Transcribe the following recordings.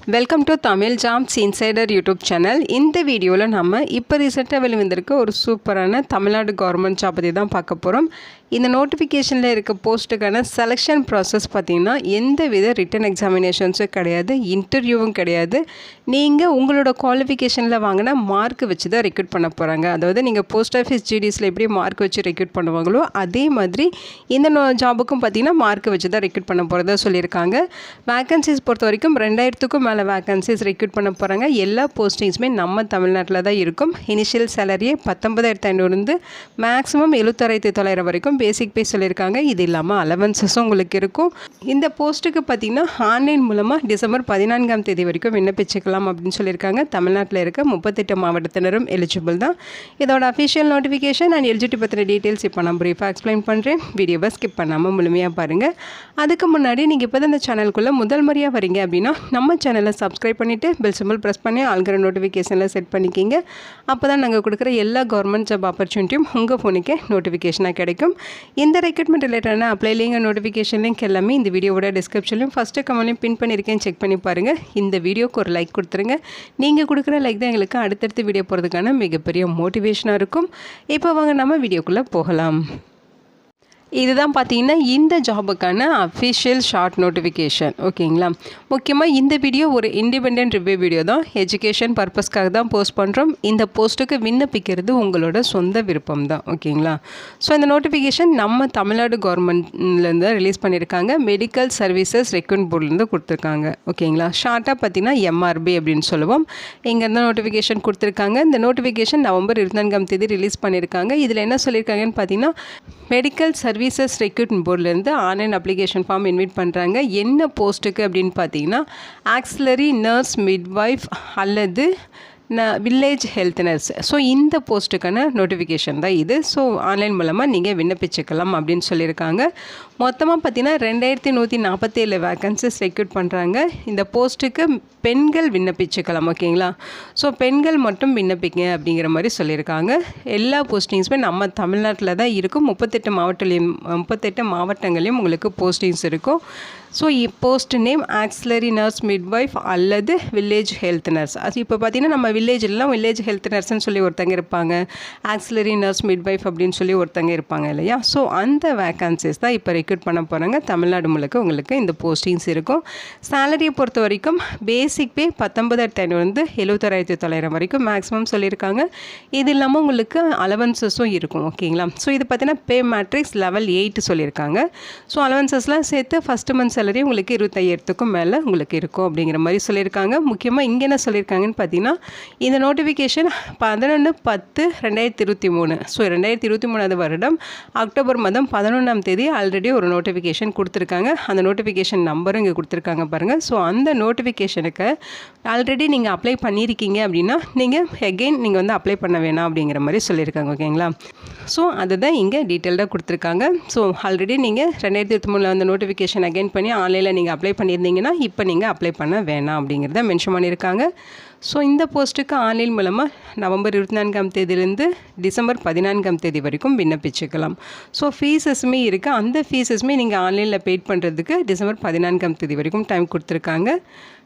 Welcome to Tamil jobs insider YouTube channel இந்த வீடியோவில் நம்ம இப்போ ரீசெண்டாக வெளிவந்திருக்க ஒரு சூப்பரான தமிழ்நாடு கவர்மெண்ட் ஜாப் பற்றி தான் பார்க்க போகிறோம் இந்த நோட்டிஃபிகேஷனில் இருக்க போஸ்ட்டுக்கான செலெக்ஷன் ப்ராசஸ் பார்த்திங்கன்னா எந்த வித ரிட்டன் எக்ஸாமினேஷன்ஸும் கிடையாது இன்டர்வியூவும் கிடையாது. நீங்கள் உங்களோட குவாலிஃபிகேஷனில் வாங்கின மார்க் வச்சு தான் ரெக்ரூட் பண்ண போகிறாங்க அதாவது நீங்கள் போஸ்ட் ஆஃபீஸ் ஜிடிஸில் எப்படி மார்க் வச்சு ரெக்ரூட் பண்ணுவாங்களோ அதே மாதிரி இந்த நோ ஜாபுக்கும் பார்த்தீங்கன்னா மார்க் வச்சு தான் ரெக்ரூட் பண்ண போகிறதா சொல்லியிருக்காங்க. வேக்கன்சிஸ் பொறுத்த வரைக்கும் ரெண்டாயிரத்துக்கும் மேலே வேக்கன்சிஸ் ரெக்ரூட் பண்ண போகிறாங்க எல்லா போஸ்டிங்ஸுமே நம்ம தமிழ்நாட்டில் தான் இருக்கும். இனிஷியல் சேலரியே பத்தொன்பதாயிரத்து ஐநூறுந்து மேக்ஸிமம் எழுபத்தாயிரத்தி தொள்ளாயிரம் வரைக்கும் பேசிக் பே சொல்லியிருக்காங்க. இது இல்லாமல் அலவன்சஸும் உங்களுக்கு இருக்கும். இந்த போஸ்ட்டுக்கு பார்த்தீங்கன்னா ஆன்லைன் மூலமாக டிசம்பர் பதினான்காம் தேதி வரைக்கும் விண்ணப்பிச்சுக்கலாம் அப்படின்னு சொல்லியிருக்காங்க. தமிழ்நாட்டில் இருக்க முப்பத்தெட்டு மாவட்டத்தினரும் எலிஜிபிள் தான். இதோட அஃபிஷியல் நோட்டிஃபிகேஷன் அண்ட் எலிஜிபிலிட்டி பற்றின டீட்டெயில்ஸ் இப்போ நான் ப்ரீஃபாக எக்ஸ்பிளைன் பண்ணுறேன் வீடியோவை ஸ்கிப் பண்ணாமல் முழுமையாக பாருங்கள் அதுக்கு முன்னாடி நீங்கள் இப்போ இந்த சேனலுக்குள்ளே முதல் முறையாக வரீங்க அப்படின்னா நம்ம சேனலை சப்ஸ்கிரைப் பண்ணிவிட்டு பெல் சிம்பிள் ப்ரெஸ் பண்ணி ஆல்கிற நோட்டிஃபிகேஷனில் செட் பண்ணிக்கிங்க. அப்போ தான் நாங்கள் கொடுக்குற எல்லா கவர்மெண்ட் ஜாப் ஆப்பர்ச்சுனிட்டியும் உங்கள் ஃபோனுக்கே நோட்டிஃபிகேஷனாக கிடைக்கும். இந்த ரெக்ரூட்மெண்ட் ரிலேட்டடான அப்ளை லிங்க் நோட்டிஃபிகேஷன் லிங்க் எல்லாமே இந்த வீடியோவோட டிஸ்கிரிப்ஷன்லையும் ஃபஸ்ட்டு கமெண்ட்லையும் பின் பண்ணியிருக்கேன். செக் பண்ணி பாருங்கள் இந்த வீடியோக்கு ஒரு லைக் கொடுத்துருங்க. நீங்கள் கொடுக்குற லைக் தான் எங்களுக்கு அடுத்தடுத்து வீடியோ போகிறதுக்கான மிகப்பெரிய மோட்டிவேஷனாக இருக்கும். இப்போ வாங்க நம்ம வீடியோக்குள்ளே போகலாம். இதுதான் பார்த்தீங்கன்னா இந்த ஜாபுக்கான அஃபிஷியல் ஷார்ட் நோட்டிஃபிகேஷன் ஓகேங்களா? முக்கியமாக இந்த வீடியோ ஒரு இண்டிபெண்ட் ரிவ்யூ வீடியோ தான். எஜுகேஷன் பர்பஸ்க்காக தான் போஸ்ட் பண்ணுறோம் இந்த போஸ்ட்டுக்கு விண்ணப்பிக்கிறது உங்களோட சொந்த விருப்பம் தான். ஓகேங்களா? ஸோ இந்த நோட்டிஃபிகேஷன் நம்ம தமிழ்நாடு கவர்மெண்ட்லேருந்து ரிலீஸ் பண்ணியிருக்காங்க. மெடிக்கல் சர்வீசஸ் ரெக்யூன் போர்ட்லேருந்து கொடுத்துருக்காங்க. ஓகேங்களா? ஷார்ட்டாக பார்த்தீங்கன்னா எம்ஆர்பி அப்படின்னு சொல்லுவோம். இங்கேருந்து நோட்டிஃபிகேஷன் கொடுத்துருக்காங்க. இந்த நோட்டிஃபிகேஷன் நவம்பர் இருபத்தான்காம் தேதி ரிலீஸ் பண்ணியிருக்காங்க. இதில் என்ன சொல்லியிருக்காங்கன்னு பார்த்தீங்கன்னா மெடிக்கல் சர்வீஸ் சர்வீசஸ் ரெக்ரூட்மெண்ட் போர்ட்லேருந்து ஆன்லைன் அப்ளிகேஷன் ஃபார்ம் இன்வைட் பண்ணுறாங்க என்ன போஸ்ட்டுக்கு அப்படின்னு பார்த்தீங்கன்னா ஆக்சிலரி நர்ஸ் மிட்வைஃப் அல்லது நான் வில்லேஜ் ஹெல்த் நர்ஸ் ஸோ இந்த போஸ்ட்டுக்கான நோட்டிஃபிகேஷன் தான் இது. ஸோ ஆன்லைன் மூலமாக நீங்கள் விண்ணப்பிச்சுக்கலாம் அப்படின்னு சொல்லியிருக்காங்க. மொத்தமாக பார்த்தீங்கன்னா ரெண்டாயிரத்தி நூற்றி நாற்பத்தேழு வேக்கன்சிஸ் ரெக்யூட் பண்ணுறாங்க இந்த போஸ்ட்டுக்கு பெண்கள் விண்ணப்பிச்சுக்கலாம் ஓகேங்களா? ஸோ பெண்கள் மட்டும் விண்ணப்பிங்க அப்படிங்கிற மாதிரி சொல்லியிருக்காங்க. எல்லா போஸ்டிங்ஸுமே நம்ம தமிழ்நாட்டில் தான் இருக்கும். முப்பத்தெட்டு மாவட்டலையும் முப்பத்தெட்டு மாவட்டங்களையும் உங்களுக்கு போஸ்டிங்ஸ் இருக்கும். So post name auxiliary nurse midwife அல்லது வில்லேஜ் ஹெல்த் நர்ஸ் அது இப்போ பார்த்தீங்கன்னா நம்ம வில்லேஜ்லாம் வில்லேஜ் ஹெல்த் நர்ஸ்னு சொல்லி ஒருத்தங்க இருப்பாங்க. ஆக்சிலரி நர்ஸ் மிட்வைஃப் அப்படின்னு சொல்லி ஒருத்தங்க இருப்பாங்க இல்லையா? ஸோ அந்த வேக்கன்சிஸ் தான் இப்போ ரெக்ரூட் பண்ண போகிறாங்க தமிழ்நாடு முழுக்க உங்களுக்கு இந்த போஸ்டிங்ஸ் இருக்கும். சேலரியை பொறுத்த வரைக்கும் பேசிக் பே பத்தொன்பதாயிரத்தி ஐநூறுந்து எழுபத்தாயிரத்தி தொள்ளாயிரம் வரைக்கும் மேக்ஸிமம் சொல்லியிருக்காங்க. இது இல்லாமல் உங்களுக்கு அலவன்சஸும் இருக்கும் ஓகேங்களா ஸோ இது பார்த்தீங்கன்னா பே மேட்ரிக்ஸ் லெவல் எயிட் சொல்லியிருக்காங்க. ஸோ அலவன்சஸ்லாம் சேர்த்து ஃபஸ்ட்டு மந்த் சேலரி உங்களுக்கு இருபத்தையாயிரத்துக்கும் மேலே உங்களுக்கு இருக்கும் அப்படிங்கிற மாதிரி சொல்லியிருக்காங்க. முக்கியமாக இங்கே என்ன சொல்லியிருக்காங்கன்னு பார்த்தீங்கன்னா இந்த நோட்டிஃபிகேஷன் பதினொன்று பத்து ரெண்டாயிரத்தி இருபத்தி மூணு. ஸோ ரெண்டாயிரத்தி இருபத்தி மூணாவது வருடம் அக்டோபர் மாதம் பதினொன்றாம் தேதி ஆல்ரெடி ஒரு நோட்டிஃபிகேஷன் கொடுத்துருக்காங்க. அந்த நோட்டிஃபிகேஷன் நம்பரும் இங்கே கொடுத்துருக்காங்க பாருங்கள் ஸோ அந்த நோட்டிஃபிகேஷனுக்கு ஆல்ரெடி நீங்கள் அப்ளை பண்ணியிருக்கீங்க அப்படின்னா நீங்கள் எகெயின் நீங்கள் வந்து அப்ளை பண்ண வேணாம் அப்படிங்கிற மாதிரி சொல்லியிருக்காங்க ஓகேங்களா? ஸோ அதுதான் இங்கே டீட்டெயில்டாக கொடுத்துருக்காங்க. ஸோ ஆல்ரெடி நீங்கள் ரெண்டாயிரத்தி இருபத்தி மூணில் அந்த நோட்டிஃபிகேஷன் அகைன் பண்ணி ஆன்லைனில் நீங்கள் அப்ளை பண்ணியிருந்தீங்கன்னா இப்போ நீங்கள் அப்ளை பண்ண வேணாம் அப்படிங்கிறத மென்ஷன் பண்ணியிருக்காங்க. ஸோ இந்த போஸ்ட்டுக்கு ஆன்லைன் மூலமாக நவம்பர் இருபத்தி நான்காம் தேதியிலேருந்து டிசம்பர் பதினான்காம் தேதி வரைக்கும் விண்ணப்பிச்சுக்கலாம். ஸோ ஃபீஸஸுமே இருக்குது அந்த ஃபீஸஸுமே நீங்கள் ஆன்லைனில் பெய்ட் பண்ணுறதுக்கு டிசம்பர் பதினான்காம் தேதி வரைக்கும் டைம் கொடுத்துருக்காங்க.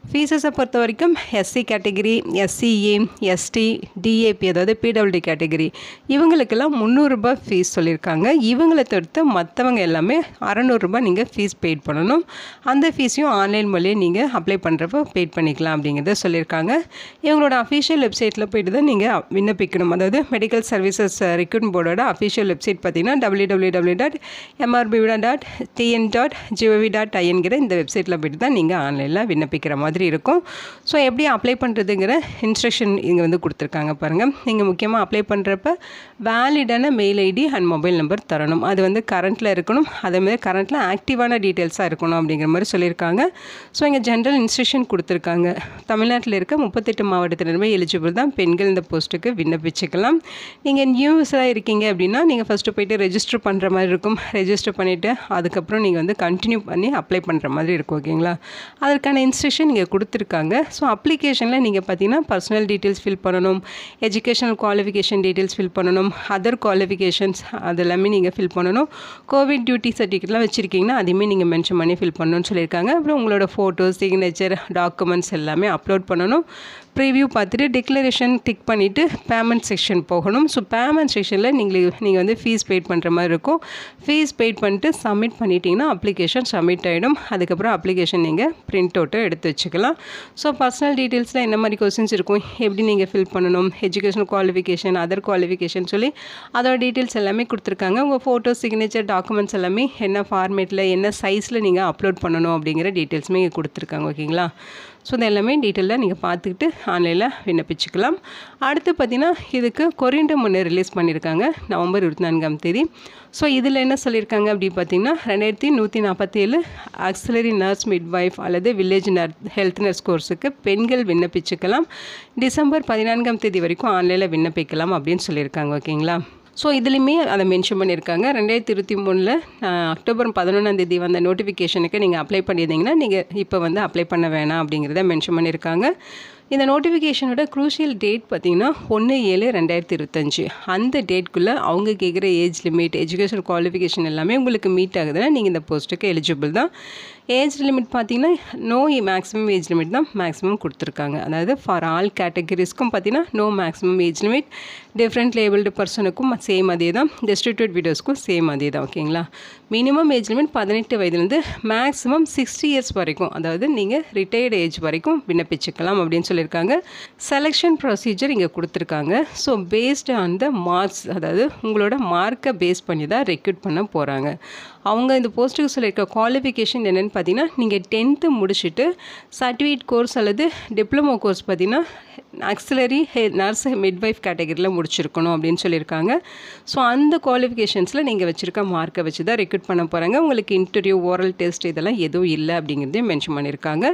ஃபீஸஸை பொறுத்த வரைக்கும் SC category SCA ST DAP அதாவது பிடபிள்யூடி கேட்டகிரி இவங்களுக்கெல்லாம் முந்நூறுரூபா ஃபீஸ் சொல்லியிருக்காங்க. இவங்களை தவிர்த்து மற்றவங்க எல்லாமே அறநூறுரூபா நீங்கள் ஃபீஸ் பெய்ட் பண்ணணும். அந்த ஃபீஸையும் ஆன்லைன் மூலியம் நீங்கள் அப்ளை பண்ணுறப்போ பெய்ட் பண்ணிக்கலாம் அப்படிங்கிறத சொல்லியிருக்காங்க. இவங்களோட அஃபிஷியல் வெப்சைட்டில் போய்ட்டு தான் நீங்கள் விண்ணப்பிக்கணும். அதாவது மெடிக்கல் சர்வீசஸ் ரெக்ரூட்மெண்ட் போர்டோட அஃபிஷியல் வெப்சைட் பார்த்தீங்கன்னா W W W dot எம்ஆர்பிவிடா dot TN dot GOV dot ஐஎன்கிற இந்த வெப்சைட்டில் போய்ட்டு தான் நீங்கள் ஆன்லைனில் விண்ணப்பிக்கிற மாதிரி இருக்கும். ஸோ எப்படி அப்ளை பண்ணுறதுங்கிற இன்ஸ்ட்ரக்ஷன் இங்கே வந்து கொடுத்துருக்காங்க பாருங்கள் நீங்கள் முக்கியமாக அப்ளை பண்ணுறப்ப வேலிடான mail ID and mobile number தரணும். அது வந்து கரண்ட்டில் இருக்கணும். அதேமாதிரி கரண்ட்டில் ஆக்டிவான டீட்டெயில்ஸாக இருக்கணும் அப்படிங்கிற மாதிரி சொல்லியிருக்காங்க. ஸோ இங்கே ஜென்ரல் இன்ஸ்ட்ரக்ஷன் கொடுத்துருக்காங்க. தமிழ்நாட்டில் இருக்க முப்பத்தெட்டு முப்பத்தெட்டு மாவட்டத்தினருமே எலிஜிபிள் தான். பெண்கள் இந்த போஸ்ட்டுக்கு விண்ணப்பிச்சுக்கலாம். நீங்கள் நியூஸாக இருக்கீங்க அப்படின்னா நீங்கள் ஃபஸ்ட்டு போயிட்டு ரெஜிஸ்டர் பண்ணுற மாதிரி இருக்கும். ரெஜிஸ்டர் பண்ணிவிட்டு அதுக்கப்புறம் நீங்கள் வந்து கண்டினியூ பண்ணி அப்ளை பண்ணுற மாதிரி இருக்கும் ஓகேங்களா அதற்கான இன்ஸ்ட்ரக்ஷன் நீங்கள் கொடுத்துருக்காங்க. ஸோ அப்ளிகேஷனில் நீங்கள் பார்த்தீங்கன்னா பர்சனல் டீட்டெயில்ஸ் ஃபில் பண்ணணும். எஜுகேஷனல் குவாலிஃபிகேஷன் டீட்டெயில்ஸ் ஃபில் பண்ணணும். அதர் குவாலிஃபிகேஷன்ஸ் அதெல்லாமே நீங்கள் ஃபில் பண்ணணும். கோவிட் டியூட்டி சர்டிஃபிகேட்லாம் வச்சுருக்கீங்கன்னா அதையுமே நீங்கள் மென்ஷன் பண்ணி ஃபில் பண்ணணும்னு சொல்லியிருக்காங்க. அப்புறம் உங்களோட ஃபோட்டோ சிக்னேச்சர் டாக்குமெண்ட்ஸ் எல்லாமே அப்லோட் பண்ணணும். ப்ரீவியூ பார்த்துட்டு டிக்ளரேஷன் டிக் பண்ணிவிட்டு பேமெண்ட் செக்ஷன் போகணும். ஸோ பேமெண்ட் செக்ஷனில் நீங்கள் நீங்கள் வந்து ஃபீஸ் பெய்ட் பண்ணுற மாதிரி இருக்கும். ஃபீஸ் பெய்ட் பண்ணிட்டு சப்மிட் பண்ணிட்டீங்கன்னா அப்ளிகேஷன் சப்மிட் ஆகிடும் அதுக்கப்புறம் அப்ளிகேஷன் நீங்கள் பிரிண்ட் அவுட்டை எடுத்து வச்சுக்கலாம். ஸோ பர்சனல் டீட்டெயில்ஸில் என்ன மாதிரி கொஸ்டின்ஸ் இருக்கும்? எப்படி நீங்கள் ஃபில் பண்ணணும்? எஜுகேஷனல் குவாலிஃபிகேஷன் அதர் குவாலிஃபிகேஷன் சொல்லி அதோட டீட்டெயில்ஸ் எல்லாமே கொடுத்துருக்காங்க. உங்கள் ஃபோட்டோ சிக்னேச்சர் டாக்குமெண்ட்ஸ் எல்லாமே என்ன ஃபார்மேட்டில் என்ன சைஸில் நீங்கள் அப்லோட் பண்ணணும் அப்படிங்கிற டீட்டெயில்ஸுமே இங்கே கொடுத்துருக்காங்க ஓகேங்களா ஸோ இது எல்லாமே டீட்டெயிலாக நீங்கள் பார்த்துக்கிட்டு ஆன்லைனில் விண்ணப்பிச்சுக்கலாம். அடுத்து பார்த்திங்கன்னா இதுக்கு கொரியண்டர் முன்னே ரிலீஸ் பண்ணியிருக்காங்க நவம்பர் இருபத்தி நான்காம் தேதி. ஸோ இதில் என்ன சொல்லியிருக்காங்க அப்படின்னு பார்த்தீங்கன்னா ரெண்டாயிரத்தி நூற்றி நாற்பத்தேழு ஆக்சிலரி நர்ஸ் மிட்வைஃப் அல்லது வில்லேஜ் நர் ஹெல்த் நர்ஸ் கோர்ஸுக்கு பெண்கள் விண்ணப்பிச்சுக்கலாம். டிசம்பர் பதினான்காம் தேதி வரைக்கும் ஆன்லைனில் விண்ணப்பிக்கலாம் அப்படின்னு சொல்லியிருக்காங்க ஓகேங்களா? ஸோ இதுலேயுமே அதை மென்ஷன் பண்ணியிருக்காங்க. ரெண்டாயிரத்தி இருபத்தி மூணில் அக்டோபர் பதினொன்றாந்தேதி வந்த நோட்டிஃபிகேஷனுக்கு நீங்கள் அப்ளை பண்ணியிருந்தீங்கன்னா நீங்கள் இப்போ வந்து அப்ளை பண்ண வேணாம் அப்படிங்கிறத மென்ஷன் பண்ணியிருக்காங்க. இந்த நோட்டிஃபிகேஷனோட க்ரூஷியல் டேட் பார்த்திங்கன்னா ஒன்று ஏழு ரெண்டாயிரத்தி இருபத்தஞ்சி. அந்த டேட்குள்ளே அவங்க கேட்குற ஏஜ் லிமிட் எஜுகேஷன் குவாலிஃபிகேஷன் எல்லாமே உங்களுக்கு மீட் ஆகுதுன்னா நீங்கள் இந்த போஸ்ட்டுக்கு எலிஜிபிள் தான். ஏஜ் லிமிட் பார்த்தீங்கன்னா நோ மேக்ஸிமம் ஏஜ் லிமிட் தான் மேக்ஸிமம் கொடுத்துருக்காங்க. அதாவது ஃபார் ஆல் கேட்டகரிஸ்க்கும் பார்த்தீங்கன்னா no maximum age limit different labelled பர்சனுக்கும் same அதே தான். டிஸ்ட்ரிபியூட் வீடியோஸ்க்கும் சேம் அதே தான் ஓகேங்களா மினிமம் ஏஜ் லிமிட் பதினெட்டு வயதுலேருந்து மேக்ஸிமம் சிக்ஸ்டி இயர்ஸ் வரைக்கும் அதாவது நீங்கள் ரிட்டையர்டு ஏஜ் வரைக்கும் விண்ணப்பிச்சுக்கலாம் அப்படின்னு சொல்லியிருக்காங்க. செலெக்ஷன் ப்ரொசீஜர் இங்கே கொடுத்துருக்காங்க. So based on the marks அதாவது உங்களோட மார்க்கை பேஸ் பண்ணி தான் ரெக்ரூட் பண்ண போகிறாங்க அவங்க இந்த போஸ்ட்டுக்கு சொல்லியிருக்க குவாலிஃபிகேஷன் என்னென்னு பார்த்தீங்கன்னா நீங்கள் டென்த்து முடிச்சுட்டு சர்டிஃபிகேட் கோர்ஸ் அல்லது டிப்ளமோ கோர்ஸ் பார்த்தீங்கன்னா ஆக்சிலரி ஹெ நர்ஸ் மிட்வைஃப் கேட்டகரியில் முடிச்சிருக்கணும் அப்படின்னு சொல்லியிருக்காங்க. ஸோ அந்த குவாலிஃபிகேஷன்ஸில் நீங்கள் வச்சுருக்க மார்க்கை வச்சு தான் ரெக்ரூட் பண்ண போகிறாங்க உங்களுக்கு இன்டர்வியூ ஓரல் டெஸ்ட் இதெல்லாம் எதுவும் இல்லை அப்படிங்கிறதையும் மென்ஷன் பண்ணியிருக்காங்க.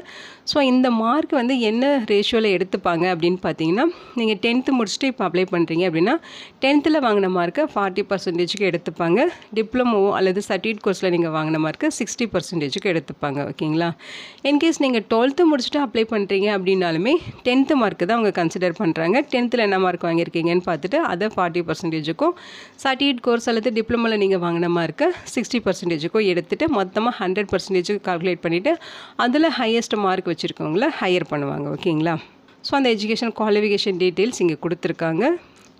ஸோ இந்த மார்க் வந்து என்ன ரேஷியோவில் எடுத்துப்பாங்க அப்படின்னு பார்த்தீங்கன்னா நீங்கள் டென்த்து முடிச்சுட்டு இப்போ அப்ளை பண்ணுறீங்க அப்படின்னா டென்த்தில் வாங்கின மார்க்கை ஃபார்ட்டி பர்சன்டேஜுக்கு எடுத்துப்பாங்க. டிப்ளமோ அல்லது சர்டிஃபிகேட் கோர்ஸில் நீங்கள் வாங்கின மார்க்கு சிக்ஸ்டி பர்சன்டேஜுக்கு எடுத்துப்பாங்க ஓகேங்களா? இன்கேஸ் நீங்கள் டுவெல்த்து முடிச்சுட்டு அப்ளை பண்ணுறீங்க அப்படின்னாலுமே டென்த்து மார்க்கு தான் அவங்க கன்சிடர் பண்ணுறாங்க டென்த்தில் என்ன மார்க் வாங்கியிருக்கீங்கன்னு பார்த்துட்டு அதை ஃபார்ட்டி பர்சன்டேஜுக்கும் சர்டிஃபிகேட் கோர்ஸ் அல்லது டிப்ளமோவில் நீங்கள் வாங்கின மார்க்கை சிக்ஸ்டி பர்சன்டேஜுக்கும் எடுத்துகிட்டு மொத்தமாக ஹண்ட்ரட் பர்சன்டேஜுக்கு கால்குலேட் பண்ணிவிட்டு அதில் ஹையஸ்ட் மார்க் வச்சுருக்கவங்கள ஹையர் பண்ணுவாங்க ஓகேங்களா? ஸோ அந்த எஜுகேஷன் குவாலிஃபிகேஷன் டீட்டெயில்ஸ் இங்கே கொடுத்துருக்காங்க.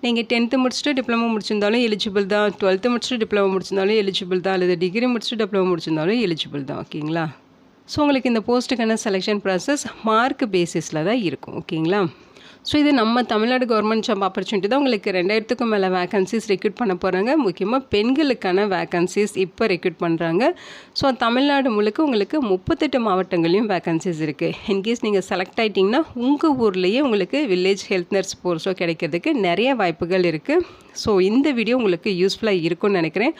நீங்கள் டென்த்து முடிச்சுட்டு டிப்ளமோ முடிச்சிருந்தாலும் எலிஜிபிள் தான். டுவெல்த்து முடிச்சுட்டு டிப்ளமோ முடிச்சிருந்தாலும் எலிஜிபிள் தான். அல்லது டிகிரி முடிச்சுட்டு டிப்ளமோ முடிச்சிருந்தாலும் எலிஜிபிள் தான். ஓகேங்களா ஸோ உங்களுக்கு இந்த போஸ்ட்டுக்கான செலெக்ஷன் ப்ராசஸ் மார்க் பேசிஸில் தான் இருக்கும். ஓகேங்களா ஸோ இது நம்ம தமிழ்நாடு கவர்மெண்ட் ஜாப் ஆப்பர்ச்சுனிட்டி தான். உங்களுக்கு ரெண்டாயிரத்துக்கும் மேலே வேகன்சிஸ் ரெக்ரூட் பண்ண போகிறாங்க முக்கியமாக பெண்களுக்கான வேகன்சிஸ் இப்போ ரெக்ரூட் பண்ணுறாங்க ஸோ தமிழ்நாடு முழுக்க உங்களுக்கு முப்பத்தெட்டு மாவட்டங்களையும் வேகன்சிஸ் இருக்குது இன்கேஸ் நீங்கள் செலக்ட் ஆகிட்டிங்கன்னா உங்கள் ஊர்லேயே உங்களுக்கு வில்லேஜ் ஹெல்த் நர்ஸ் போர்ஸோ கிடைக்கிறதுக்கு நிறைய வாய்ப்புகள் இருக்குது ஸோ இந்த வீடியோ உங்களுக்கு யூஸ்ஃபுல்லாக இருக்கும்னு நினைக்கிறேன்.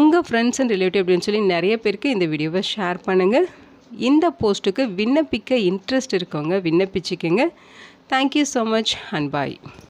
உங்கள் ஃப்ரெண்ட்ஸ் அண்ட் ரிலேட்டிவ் அப்படின்னு சொல்லி நிறைய பேருக்கு இந்த வீடியோவை ஷேர் பண்ணுங்கள் இந்த போஸ்ட்டுக்கு விண்ணப்பிக்க இன்ட்ரெஸ்ட் இருக்கவங்க விண்ணப்பிச்சுக்கோங்க. Thank you so much and bye